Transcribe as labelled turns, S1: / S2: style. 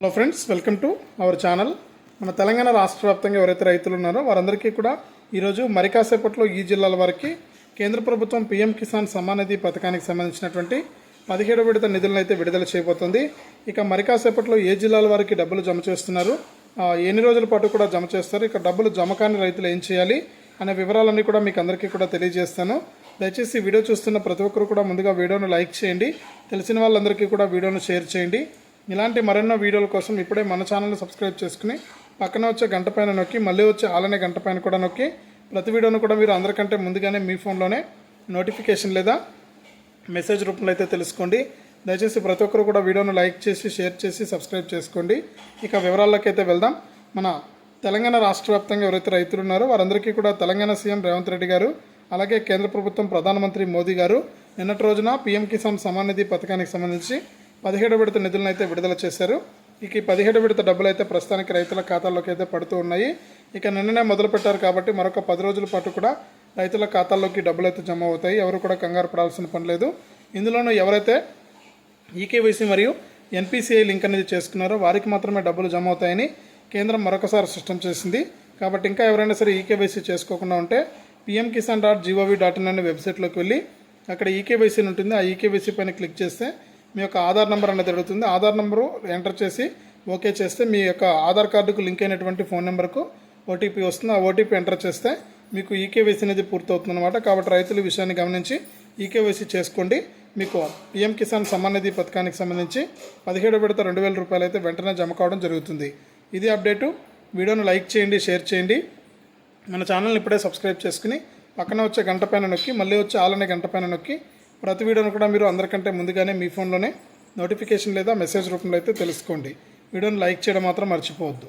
S1: Hello friends welcome to our channel మన తెలంగాణ రాష్ట్ర వ్యాప్తంగా ఎవరైతే రైతులు ఉన్నారో వారందరికీ కూడా ఈరోజు మరి కాసేపట్లో ఈ జిల్లాల వారికి కేంద్ర ప్రభుత్వం పీఎం కిసాన్ సమానిధి నిధి పథకానికి సంబంధించినటువంటి పదిహేడు విడత నిధులను అయితే విడుదల చేయబోతుంది. ఇక మరి కాసేపట్లో ఏ జిల్లాల వారికి డబ్బులు జమ చేస్తున్నారు? ఎన్ని రోజుల పాటు కూడా జమ చేస్తారు? ఇక డబ్బులు జమ కాని రైతులు ఏం చేయాలి? అనే వివరాలన్నీ కూడా మీకు అందరికీ కూడా తెలియజేస్తాను. దయచేసి వీడియో చూస్తున్న ప్రతి ఒక్కరు కూడా ముందుగా వీడియోను లైక్ చేయండి. తెలిసిన వాళ్ళందరికీ కూడా వీడియోను షేర్ చేయండి. ఇలాంటి మరెన్నో వీడియోల కోసం ఇప్పుడే మన ఛానల్ని సబ్స్క్రైబ్ చేసుకుని పక్కన వచ్చే గంట పైన నొక్కి మళ్ళీ వచ్చే ఆలనే గంట పైన కూడా నొక్కి ప్రతి వీడియోను కూడా మీరు అందరికంటే ముందుగానే మీ ఫోన్లోనే నోటిఫికేషన్ లేదా మెసేజ్ రూపంలో అయితే తెలుసుకోండి. దయచేసి ప్రతి ఒక్కరు కూడా వీడియోను లైక్ చేసి షేర్ చేసి సబ్స్క్రైబ్ చేసుకోండి. ఇక వివరాల్లోకి అయితే వెళ్దాం. మన తెలంగాణ రాష్ట్ర వ్యాప్తంగా ఎవరైతే రైతులు ఉన్నారో వారందరికీ కూడా తెలంగాణ సీఎం రేవంత్ రెడ్డి గారు అలాగే కేంద్ర ప్రభుత్వం ప్రధానమంత్రి మోదీ గారు నిన్నటి రోజున పీఎం కిసాన్ సమాన్ నిధి పథకానికి సంబంధించి పదిహేడు విడత నిధులను అయితే విడుదల చేశారు. ఇక ఈ పదిహేడు విడత డబ్బులు అయితే ప్రస్తుతానికి రైతుల ఖాతాల్లోకి అయితే పడుతూ ఉన్నాయి. ఇక నిన్ననే మొదలు పెట్టారు కాబట్టి మరొక పది రోజుల పాటు కూడా రైతుల ఖాతాల్లోకి డబ్బులు అయితే జమ అవుతాయి. ఎవరు కూడా కంగారు పడాల్సిన పని లేదు. ఇందులోనూ ఎవరైతే ఈకేవైసీ మరియు ఎన్పిసిఐ లింక్ అనేది చేసుకున్నారో వారికి మాత్రమే డబ్బులు జమ అవుతాయని కేంద్రం మరొకసారి స్పష్టం చేసింది. కాబట్టి ఇంకా ఎవరైనా సరే ఈకేవైసీ చేసుకోకుండా ఉంటే PM Kisan dot GOV dot in అనే వెబ్సైట్లోకి వెళ్ళి అక్కడ ఈకేవైసీ ఉంటుంది. ఆ ఈకేవైసీ పైన క్లిక్ చేస్తే మీ యొక్క ఆధార్ నెంబర్ అనేది అడుగుతుంది. ఆధార్ నెంబరు ఎంటర్ చేసి ఓకే చేస్తే మీ యొక్క ఆధార్ కార్డుకు లింక్ అయినటువంటి ఫోన్ నెంబర్కు ఓటీపీ వస్తుంది. ఆ ఓటీపీ ఎంటర్ చేస్తే మీకు ఈకేవైసీ అనేది పూర్తవుతుంది అనమాట కాబట్టి రైతుల విషయాన్ని గమనించి ఈకేవైసీ చేసుకోండి. మీకు పిఎం కిసాన్ సమ్మాన్ నిధి పథకానికి సంబంధించి పదిహేడు విడత రెండు వేల రూపాయలు అయితే వెంటనే జమ కావడం జరుగుతుంది. ఇది అప్డేటు. వీడియోను లైక్ చేయండి షేర్ చేయండి. మన ఛానల్ని ఇప్పుడే సబ్స్క్రైబ్ చేసుకుని పక్కన వచ్చే గంట పైన నొక్కి మళ్ళీ వచ్చే ఆలనే గంట పైన నొక్కి ప్రతి వీడియోను కూడా మీరు అందరికంటే ముందుగానే మీ ఫోన్లోనే నోటిఫికేషన్ లేదా మెసేజ్ రూపంలో అయితే తెలుసుకోండి. వీడియోని లైక్ చేయడం మాత్రం మర్చిపోవద్దు.